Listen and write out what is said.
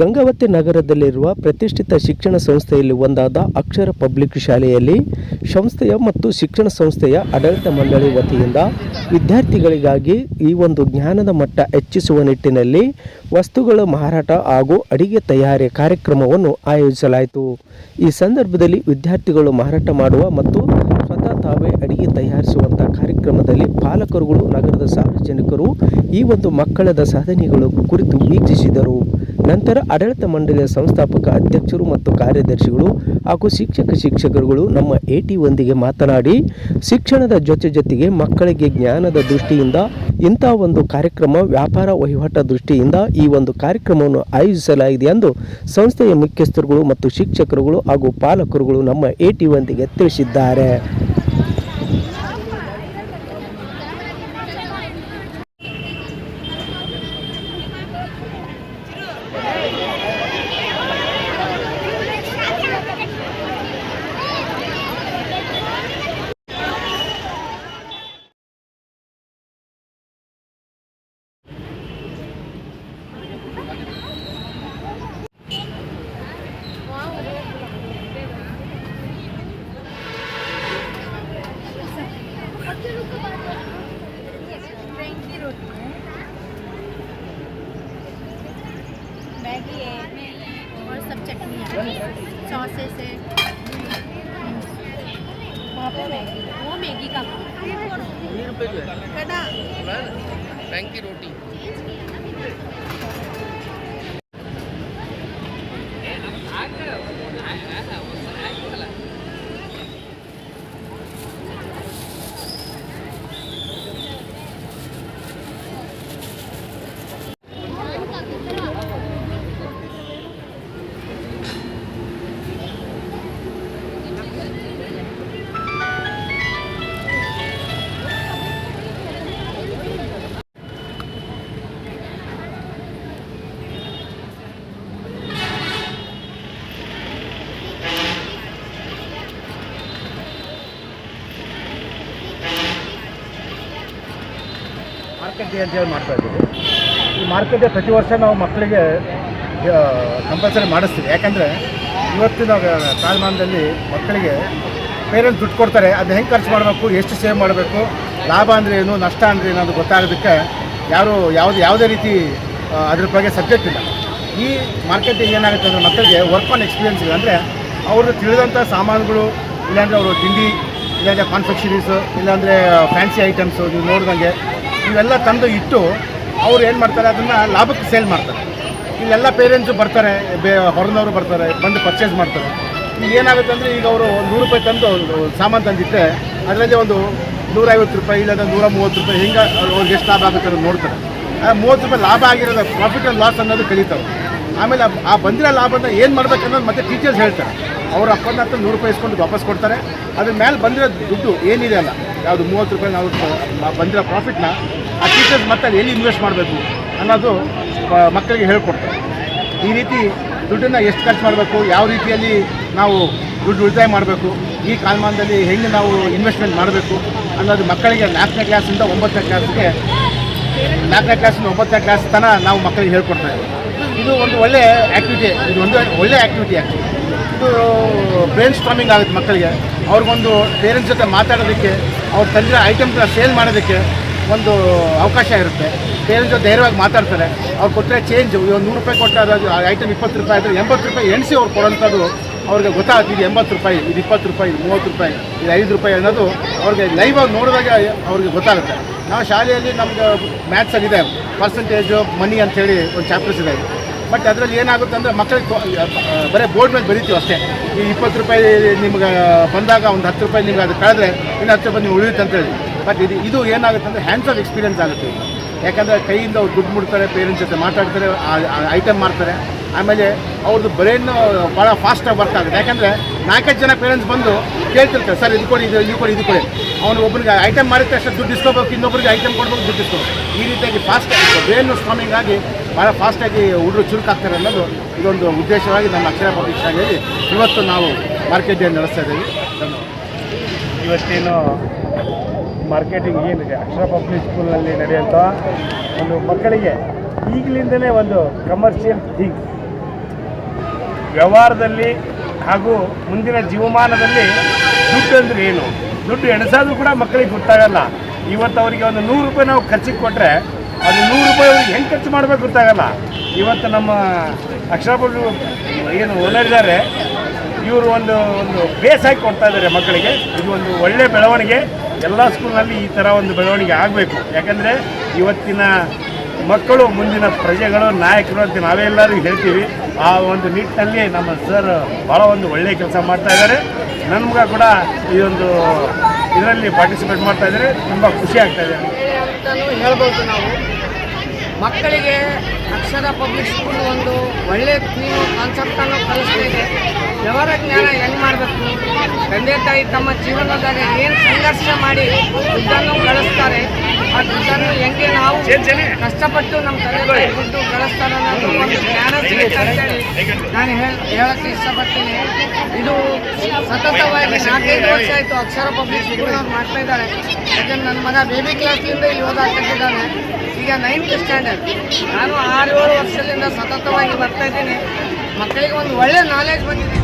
ಗಂಗಾವತಿ ನಗರದಲ್ಲಿರುವ ಪ್ರತಿಷ್ಠಿತ ಶಿಕ್ಷಣ ಸಂಸ್ಥೆಯಲ್ಲಿ ಒಂದಾದ ಅಕ್ಷರ ಪಬ್ಲಿಕ್ ಶಾಲೆಯಲ್ಲಿ ಸಂಸ್ಥೆಯ ಮತ್ತು ಶಿಕ್ಷಣ ಸಂಸ್ಥೆಯ ಆಡಳಿತ ಮಂಡಳಿ ವತಿಯಿಂದ ವಿದ್ಯಾರ್ಥಿಗಳಿಗಾಗಿ ಈ ಒಂದು ಜ್ಞಾನದ ಮಟ್ಟ ಹೆಚ್ಚಿಸುವ ನಿಟ್ಟಿನಲ್ಲಿ ವಸ್ತುಗಳ ಮಾರಾಟ ಹಾಗೂ ಅಡಿಗೆ ತಯಾರಿ ಕಾರ್ಯಕ್ರಮವನ್ನು ಆಯೋಜಿಸಲಾಯಿತು. ಈ ಸಂದರ್ಭದಲ್ಲಿ ವಿದ್ಯಾರ್ಥಿಗಳು ಮಾರಾಟ ಮಾಡುವ ಮತ್ತು ಸ್ವತಃ ತಾವೇ ಅಡಿಗೆ ತಯಾರಿಸುವಂಥ ಕಾರ್ಯಕ್ರಮದಲ್ಲಿ ಪಾಲಕರುಗಳು, ನಗರದ ಸಾರ್ವಜನಿಕರು ಈ ಒಂದು ಮಕ್ಕಳದ ಸಾಧನೆಗಳು ಕುರಿತು ವೀಕ್ಷಿಸಿದರು. ನಂತರ ಆಡಳಿತ ಮಂಡಳಿಯ ಸಂಸ್ಥಾಪಕ ಅಧ್ಯಕ್ಷರು ಮತ್ತು ಕಾರ್ಯದರ್ಶಿಗಳು ಹಾಗೂ ಶಿಕ್ಷಕ ಶಿಕ್ಷಕರುಗಳು ನಮ್ಮ ಎ ಟಿ ಮಾತನಾಡಿ, ಶಿಕ್ಷಣದ ಜೊತೆ ಜೊತೆಗೆ ಮಕ್ಕಳಿಗೆ ಜ್ಞಾನದ ದೃಷ್ಟಿಯಿಂದ ಇಂಥ ಒಂದು ಕಾರ್ಯಕ್ರಮ, ವ್ಯಾಪಾರ ವಹಿವಾಟ ದೃಷ್ಟಿಯಿಂದ ಈ ಒಂದು ಕಾರ್ಯಕ್ರಮವನ್ನು ಆಯೋಜಿಸಲಾಗಿದೆ ಎಂದು ಸಂಸ್ಥೆಯ ಮುಖ್ಯಸ್ಥರುಗಳು ಮತ್ತು ಶಿಕ್ಷಕರುಗಳು ಹಾಗೂ ಪಾಲಕರುಗಳು ನಮ್ಮ ಎ ಟಿ ತಿಳಿಸಿದ್ದಾರೆ. जैसे वहाँ पे मैगी वो मैगी का बैंक की रोटी। ಮಾರ್ಕೆಟ್ ಡೇ ಅಂತೇಳಿ ಮಾಡ್ತಾ ಇದ್ದೀವಿ. ಈ ಮಾರ್ಕೆಟ್ ಡೇ ಪ್ರತಿ ವರ್ಷ ನಾವು ಮಕ್ಕಳಿಗೆ ಕಂಪಲ್ಸರಿ ಮಾಡಿಸ್ತೀವಿ. ಯಾಕಂದರೆ ಇವತ್ತಿನ ಕಾಲಮಾನದಲ್ಲಿ ಮಕ್ಕಳಿಗೆ ಪೇರೆಂಟ್ಸ್ ದುಡ್ಡು ಕೊಡ್ತಾರೆ. ಅದು ಹೆಂಗೆ ಖರ್ಚು ಮಾಡಬೇಕು, ಎಷ್ಟು ಸೇವ್ ಮಾಡಬೇಕು, ಲಾಭ ಅಂದರೆ ಏನು, ನಷ್ಟ ಅಂದರೆ ಏನು ಅದು ಗೊತ್ತಾಗೋದಕ್ಕೆ ಯಾರು ಯಾವುದು ಯಾವುದೇ ರೀತಿ ಅದ್ರ ಬಗ್ಗೆ ಸಬ್ಜೆಕ್ಟ್ ಇಲ್ಲ. ಈ ಮಾರ್ಕೆಟಿಂಗ್ ಏನಾಗುತ್ತೆ ಅಂದರೆ ಮಕ್ಕಳಿಗೆ ವರ್ಕ್ ಆನ್ ಎಕ್ಸ್ಪೀರಿಯನ್ಸ್ ಇದೆ ಅಂದರೆ ಅವರು ತಿಳಿದಂಥ ಸಾಮಾನುಗಳು, ಇಲ್ಲಾಂದರೆ ಅವರು ತಿಂಡಿ, ಇಲ್ಲಾಂದರೆ ಕಾನ್ಫೆಕ್ಷರೀಸು ಇಲ್ಲಾಂದರೆ ಫ್ಯಾನ್ಸಿ ಐಟಮ್ಸು ನೀವು ನೋಡ್ದಂಗೆ ಇವೆಲ್ಲ ತಂದು ಇಟ್ಟು ಅವ್ರು ಏನು ಮಾಡ್ತಾರೆ? ಅದನ್ನು ಲಾಭಕ್ಕೆ ಸೇಲ್ ಮಾಡ್ತಾರೆ. ಇಲ್ಲೆಲ್ಲ ಪೇರೆಂಟ್ಸು ಬರ್ತಾರೆ, ಬೇ ಹೊರನವರು ಬರ್ತಾರೆ, ಬಂದು ಪರ್ಚೇಸ್ ಮಾಡ್ತಾರೆ. ಈಗ ಏನಾಗುತ್ತೆ ಅಂದರೆ ಈಗ ಅವರು ಒಂದು ನೂರು ರೂಪಾಯಿ ತಂದು ಒಂದು ಸಾಮಾನು ತಂದಿಟ್ಟರೆ ಅದರಲ್ಲಿ ಒಂದು ನೂರೈವತ್ತು ರೂಪಾಯಿ ಇಲ್ಲಾಂದ್ರೆ ನೂರ ಮೂವತ್ತು ರೂಪಾಯಿ ಹಿಂಗೆ ಅವ್ರಿಗೆ ಎಷ್ಟು ಲಾಭ ಆಗುತ್ತೆ ಅದನ್ನು ನೋಡ್ತಾರೆ. ಮೂವತ್ತು ರೂಪಾಯಿ ಲಾಭ ಆಗಿರೋದು ಪ್ರಾಫಿಟ್ ಆ್ಯಂಡ್ ಲಾಸ್ ಅನ್ನೋದು ಕಲಿತಾವೆ ಆಮೇಲೆ ಆ- ಬಂದಿರೋ ಲಾಭನ ಏನು ಮಾಡ್ಬೇಕು ಅನ್ನೋದು ಮತ್ತೆ ಟೀಚರ್ಸ್ ಹೇಳ್ತಾರೆ. ಅವ್ರ ಅಪ್ಪನ ಹತ್ರ ನೂರು ರೂಪಾಯಿ ಇಸ್ಕೊಂಡು ವಾಪಸ್ ಕೊಡ್ತಾರೆ. ಅದ್ರ ಮೇಲೆ ಬಂದಿರೋ ದುಡ್ಡು ಏನಿದೆ ಅಲ್ಲ, ಯಾವುದು ಮೂವತ್ತು ರೂಪಾಯಿ ನಾವು ಬಂದಿರೋ ಪ್ರಾಫಿಟ್ನ ಆ ಟೀಚರ್ಸ್ ಮತ್ತೆ ಅದು ಎಲ್ಲಿ ಇನ್ವೆಸ್ಟ್ ಮಾಡಬೇಕು ಅನ್ನೋದು ಮಕ್ಕಳಿಗೆ ಹೇಳ್ಕೊಡ್ತಾರೆ. ಈ ರೀತಿ ದುಡ್ಡನ್ನು ಎಷ್ಟು ಖರ್ಚು ಮಾಡಬೇಕು, ಯಾವ ರೀತಿಯಲ್ಲಿ ನಾವು ದುಡ್ಡು ಉಳಿತಾಯ ಮಾಡಬೇಕು, ಈ ಕಾಲಮಾನದಲ್ಲಿ ಹೆಂಗೆ ನಾವು ಇನ್ವೆಸ್ಟ್ಮೆಂಟ್ ಮಾಡಬೇಕು ಅನ್ನೋದು ಮಕ್ಕಳಿಗೆ ನಾಲ್ಕನೇ ಕ್ಲಾಸಿಂದ ಒಂಬತ್ತನೇ ಕ್ಲಾಸ್ಗೆ ನಾಲ್ಕನೇ ಕ್ಲಾಸಿಂದ ಒಂಬತ್ತನೇ ಕ್ಲಾಸ್ ತನಕ ನಾವು ಮಕ್ಕಳಿಗೆ ಹೇಳ್ಕೊಡ್ತಾ ಇದ್ದೀವಿ ಇದು ಒಂದು ಒಳ್ಳೆ ಆ್ಯಕ್ಟಿವಿಟಿ ಇದು ಒಂದು ಒಳ್ಳೆ ಆ್ಯಕ್ಟಿವಿಟಿ ಆ್ಯಕ್ಚುಲಿ ಇದು ಬ್ರೈನ್ ಸ್ಟ್ರಾಮಿಂಗ್ ಆಗುತ್ತೆ ಮಕ್ಕಳಿಗೆ. ಅವ್ರಿಗೊಂದು ಪೇರೆಂಟ್ಸ್ ಜೊತೆ ಮಾತಾಡೋದಕ್ಕೆ, ಅವ್ರು ತಂದಿರೋ ಐಟಮ್ ಸೇಲ್ ಮಾಡೋದಕ್ಕೆ ಒಂದು ಅವಕಾಶ ಇರುತ್ತೆ. ಪೇರೆಂಟ್ಸ್ ಜೊತೆ ಧೈರ್ಯವಾಗಿ ಮಾತಾಡ್ತಾರೆ. ಅವ್ರು ಕೊಟ್ಟರೆ ಚೇಂಜ್ ಇವಾಗ ನೂರು ರೂಪಾಯಿ ಕೊಟ್ಟರೆ ಅದು ಐಟಮ್ ಇಪ್ಪತ್ತು ರೂಪಾಯಿ ಆದರೆ ಎಂಬತ್ತು ರೂಪಾಯಿ ಎಣಿಸಿ ಅವ್ರು ಕೊಡೋಂಥದ್ದು ಅವ್ರಿಗೆ ಗೊತ್ತಾಗುತ್ತೆ ಇದು ಎಂಬತ್ತು ರೂಪಾಯಿ, ಇದು ಇಪ್ಪತ್ತು ರೂಪಾಯಿ, ಇದು ಮೂವತ್ತು ರೂಪಾಯಿ, ಇದು ಐದು ರೂಪಾಯಿ ಅನ್ನೋದು ಅವ್ರಿಗೆ ಆಗಿ ನೋಡಿದಾಗ ಅವ್ರಿಗೆ ಗೊತ್ತಾಗುತ್ತೆ. ನಾವು ಶಾಲೆಯಲ್ಲಿ ನಮ್ಗೆ ಮ್ಯಾಥ್ಸ್ ಆಗಿದೆ ಪರ್ಸೆಂಟೇಜು ಮನಿ ಅಂತೇಳಿ ಒಂದು ಚಾಪ್ಟರ್ಸ್ ಇದೆ. ಬಟ್ ಅದರಲ್ಲಿ ಏನಾಗುತ್ತೆ ಅಂದರೆ ಮಕ್ಕಳಿಗೆ ಬರೀ ಬೋರ್ಡ್ ಮೇಲೆ ಬರೀತೀವಿ ಅಷ್ಟೇ. ಈ ಇಪ್ಪತ್ತು ರೂಪಾಯಿ ನಿಮ್ಗೆ ಬಂದಾಗ ಒಂದು ಹತ್ತು ರೂಪಾಯಿ ನಿಮ್ಗೆ ಅದು ಕಳೆದ್ರೆ ಇನ್ನು ಹತ್ತು ರೂಪಾಯಿ ನೀವು ಉಳಿಯುತ್ತೆ ಅಂತೇಳಿ ಬಟ್ ಇದು ಇದು ಏನಾಗುತ್ತೆ ಅಂದರೆ ಹ್ಯಾಂಡ್ಸ್ ಆಫ್ ಎಕ್ಸ್ಪೀರಿಯನ್ಸ್ ಆಗುತ್ತೆ. ಯಾಕಂದರೆ ಕೈಯಿಂದ ಅವ್ರು ದುಡ್ಡು ಮುಡ್ತಾರೆ ಪೇರೆಂಟ್ಸ್ ಜೊತೆ ಮಾತಾಡ್ತಾರೆ ಐಟಮ್ ಮಾಡ್ತಾರೆ ಆಮೇಲೆ ಅವ್ರದ್ದು ಬ್ರೈನ್ ಭಾಳ ಫಾಸ್ಟಾಗಿ ವರ್ಕ್ ಆಗುತ್ತೆ. ಯಾಕಂದರೆ ನಾಲ್ಕೈದು ಜನ ಪೇರೆಂಟ್ಸ್ ಬಂದು ಕೇಳ್ತಿರ್ತಾರೆ, ಸರ್, ಇದು ಕೊಡಿ, ಇದು ಇದು ಕೊಡಿ ಇದು ಕೊಡಿ. ಅವನು ಒಬ್ಬನಿಗೆ ಐಟಮ್ ಮಾಡಿದ ತಕ್ಷಣ ದುಡ್ಡು ಇಸ್ಕೋಬೇಕು ಇನ್ನೊಬ್ಬರಿಗೆ ಐಟಮ್ ಕೊಡ್ಬೇಕು, ದುಡ್ಡು ಇಸ್ಕೋಬೇಕು. ಈ ರೀತಿಯಾಗಿ ಫಾಸ್ಟಾಗಿ ಬ್ರೈನ್ ಸ್ಟ್ರಾಮಿಂಗ್ ಆಗಿ ಭಾಳ ಫಾಸ್ಟಾಗಿ ಹುಡುಗರು ಚುರುಕಾಗ್ತಾರೆ ಅನ್ನೋದು ಇದೊಂದು ಉದ್ದೇಶವಾಗಿ ನಮ್ಮ ಅಕ್ಷರ ಪಬ್ಲಿಕ್ ಶಾಲೆಯಲ್ಲಿ ಇವತ್ತು ನಾವು ಮಾರ್ಕೆಟ್ ಡೇ ನಡೆಸ್ತಾ ಇದ್ದೀವಿ. ಇವತ್ತೇನು ಮಾರ್ಕೆಟಿಂಗ್ ಏನಿದೆ? ಅಕ್ಷರ ಪಬ್ಲಿಕ್ ಸ್ಕೂಲ್ನಲ್ಲಿ ನಡೆಯುವಂಥ ಒಂದು ಮಕ್ಕಳಿಗೆ ಈಗಲಿಂದಲೇ ಒಂದು ಕಮರ್ಷಿಯಲ್ ಥಿಂಗ್ ವ್ಯವಹಾರದಲ್ಲಿ ಹಾಗೂ ಮುಂದಿನ ಜೀವಮಾನದಲ್ಲಿ ದುಡ್ಡು ಅಂದರೆ ಏನು? ದುಡ್ಡು ಎಣಸಾದ್ರೂ ಕೂಡ ಮಕ್ಕಳಿಗೆ ಗೊತ್ತಾಗಲ್ಲ. ಇವತ್ತು ಅವರಿಗೆ ಒಂದು ನೂರು ರೂಪಾಯಿ ನಾವು ಖರ್ಚಿಗೆ ಕೊಟ್ಟರೆ ಅದು ನೂರು ರೂಪಾಯಿ ಅವ್ರಿಗೆ ಹೆಂಗೆ ಖರ್ಚು ಮಾಡಬೇಕು ಗೊತ್ತಾಗಲ್ಲ. ಇವತ್ತು ನಮ್ಮ ಅಕ್ಷರಪುರ ಏನು ಓನರ್ ಇದ್ದಾರೆ. ಇವರು ಒಂದು ಒಂದು ಬೇಸ್ ಕೊಡ್ತಾ ಇದ್ದಾರೆ ಮಕ್ಕಳಿಗೆ. ಇದು ಒಂದು ಒಳ್ಳೆ ಬೆಳವಣಿಗೆ. ಎಲ್ಲ ಸ್ಕೂಲ್ನಲ್ಲಿ ಈ ಥರ ಒಂದು ಬೆಳವಣಿಗೆ ಆಗಬೇಕು. ಯಾಕಂದರೆ ಇವತ್ತಿನ ಮಕ್ಕಳು, ಮುಂದಿನ ಪ್ರಜೆಗಳು, ನಾಯಕರು ಅಂತ ನಾವೆಲ್ಲರೂ ಹೇಳ್ತೀವಿ. ಆ ಒಂದು ನಿಟ್ಟಿನಲ್ಲಿ ನಮ್ಮ ಸರ್ ಭಾಳ ಒಂದು ಒಳ್ಳೆಯ ಕೆಲಸ ಮಾಡ್ತಾ ಇದ್ದಾರೆ. ನಮ್ಗೆ ಕೂಡ ಈ ಒಂದು ಇದರಲ್ಲಿ ಪಾರ್ಟಿಸಿಪೇಟ್ ಮಾಡ್ತಾ ಇದ್ದಾರೆ. ತುಂಬ ಖುಷಿ ಆಗ್ತಾ ಇದೆ. ಹೇಳ್ಬೋದು ನಾವು. ಮಕ್ಕಳಿಗೆ ಅಕ್ಷರ ಪಬ್ಲಿಕ್ ಸ್ಕೂಲ್ ಒಂದು ಒಳ್ಳೆ ನೀವು ಕಾನ್ಸೆಪ್ಟನ್ನು ಕಲಿಸ್ತಾ ವ್ಯವಹಾರ ಜ್ಞಾನ ಹೆಂಗೆ ಮಾಡಬೇಕು? ತಂದೆ ತಾಯಿ ತಮ್ಮ ಜೀವನದಾಗ ಏನು ಸಂಘರ್ಷ ಮಾಡಿ ದುಡ್ಡನ್ನು ಗಳಿಸ್ತಾರೆ ಆ ದುಡ್ಡನ್ನು ಹೆಂಗೆ ನಾವು ಕಷ್ಟಪಟ್ಟು ನಮ್ಮ ತಂದೆ ಬಿಟ್ಟು ದುಡ್ಡು ಗಳಿಸ್ತಾರೆ ಅನ್ನೋದು ಒಂದು ಜ್ಞಾನ ಸಿಗುತ್ತೆ ಅಂತೇಳಿ ನಾನು ಹೇಳ ಹೇಳಕ್ಕೆ ಇಷ್ಟಪಡ್ತೀನಿ. ಇದು ಸತತವಾಗಿ ನಾಲ್ಕೈದು ವರ್ಷ ಆಯಿತು ಅಕ್ಷರ ಪಬ್ಲಿಕ್ ಸ್ಕೂಲ್ ಅವ್ರು ಮಾಡ್ತಾ ಇದ್ದಾರೆ. ಯಾಕಂದ್ರೆ ನನ್ನ ಮಗ ಬೇಬಿ ಕ್ಲಾಸ್ನಿಂದ ಇಲ್ಲಿ ಓದಾಡ್ತಿದ್ದಾನೆ ಈಗ ನೈನ್ತ್ ಸ್ಟ್ಯಾಂಡರ್ಡ್ ನಾನು ಆರು ಏಳು ವರ್ಷದಿಂದ ಸತತವಾಗಿ ಬರ್ತಾ ಇದ್ದೀನಿ. ಮಕ್ಕಳಿಗೆ ಒಂದು ಒಳ್ಳೆ ನಾಲೆಜ್ ಬಂದಿದೆ.